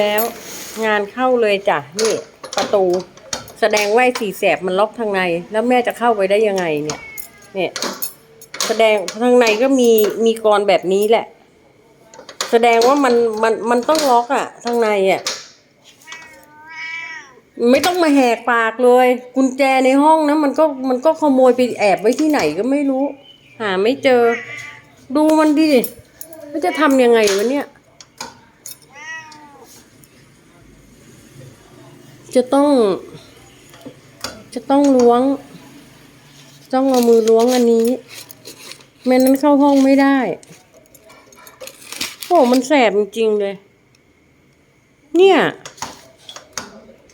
แล้ว งานเข้าเลยจ้ะนี่ประตู แสดงว่าไอ้สี่แสบมันล็อกทางใน แล้วแม่จะเข้าไปได้ยังไงเนี่ย เนี่ย แสดงทางในก็มีมีกรแบบนี้แหละ แสดงว่ามันมันมันต้องล็อกอะทางในอะไม่ต้องมาแหกปากเลย กุญแจในห้องนะมันก็มันก็ขโมยไปแอบไว้ที่ไหนก็ไม่รู้ หาไม่เจอ ดูมันดิมันจะทำยังไงวะเนี่ย จะต้อง จะต้องล้วง ต้องเอามือล้วงอันนี้แม่นั้นเข้าห้องไม่ได้ โอ้มันแสบจริงๆเลย เนี่ย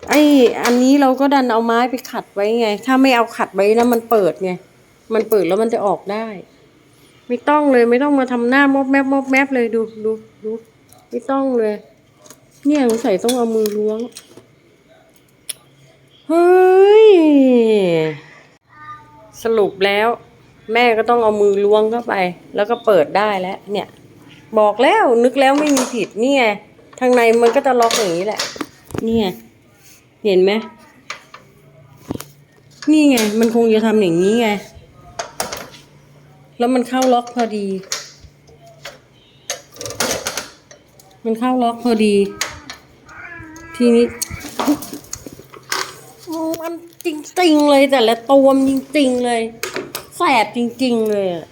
ไออันนี้เราก็ดันเอาไม้ไปขัดไว้ไง ถ้าไม่เอาขัดไว้นะมันเปิดไง มันเปิดแล้วมันจะออกได้ ไม่ต้องเลยไม่ต้องมาทำหน้ามอบแมบมอบแมบเลยดูดูดู ไม่ต้องเลย เนี่ยสงสัยต้องเอามือล้วง เฮ้ย สรุปแล้ว แม่ก็ต้องเอามือล้วงเข้าไป แล้วก็เปิดได้แล้ว เนี่ย บอกแล้วนึกแล้วไม่มีผิดนี่ไงทางในมันก็จะล็อกอย่างนี้แหละ นี่ไงเห็นไหมนี่ไง มันคงจะทำอย่างนี้ไง แล้วมันเข้าล็อกพอดี มันเข้าล็อกพอดี ทีนี้ มันจริงๆเลยแต่ละตัวมันจริง ๆ เลย แสบจริง ๆ เลยอะ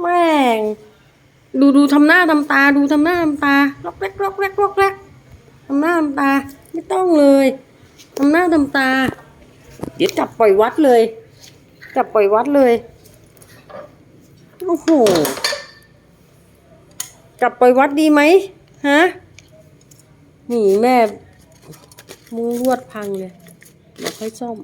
แม่ง ดูดูทำหน้าทำตา ดูทำหน้าทำตาล็อกแรกล็อกแรกล็อกแรกทำหน้าทำตา ไม่ต้องเลยทำหน้าทำตา เดี๋ยวจับปล่อยวัดเลย จับปล่อยวัดเลยโอ้โหจับปล่อยวัดดีไหมฮะนี่แม่มุ้งลวดพังเลย แล้วค่อยซ่อม